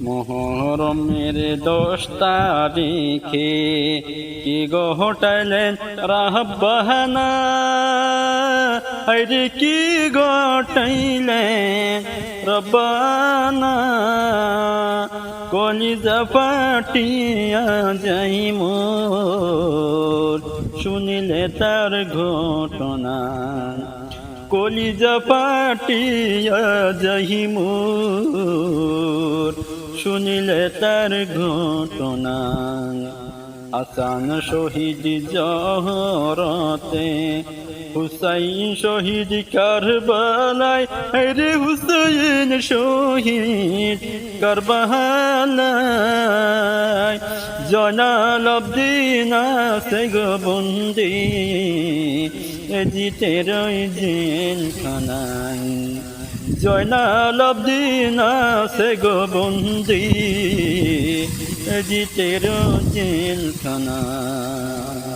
মোহরমের দোষ তারিখে কি গো হোটাইলেন রাহবাহানা আরে কি গোটাইলেন রব্বানা? কলিজা ফাটিয়া যাই মোর, শুনিলে তার ঘটনা। কলিজা পাটিয়া যাহি মোর শুনিলে তার ঘটনা। আসান শহীদ জহরতে, হুসাইন শহীদ কারবালায়, রে হুসাইন শহীদ কারবালায়। জনাল অব্দিন আছে গো বন্দি জিতে রই জেল খানায় জয়নাল অব্দিন আছে গো বন্দি জিতের রই জেল খানায়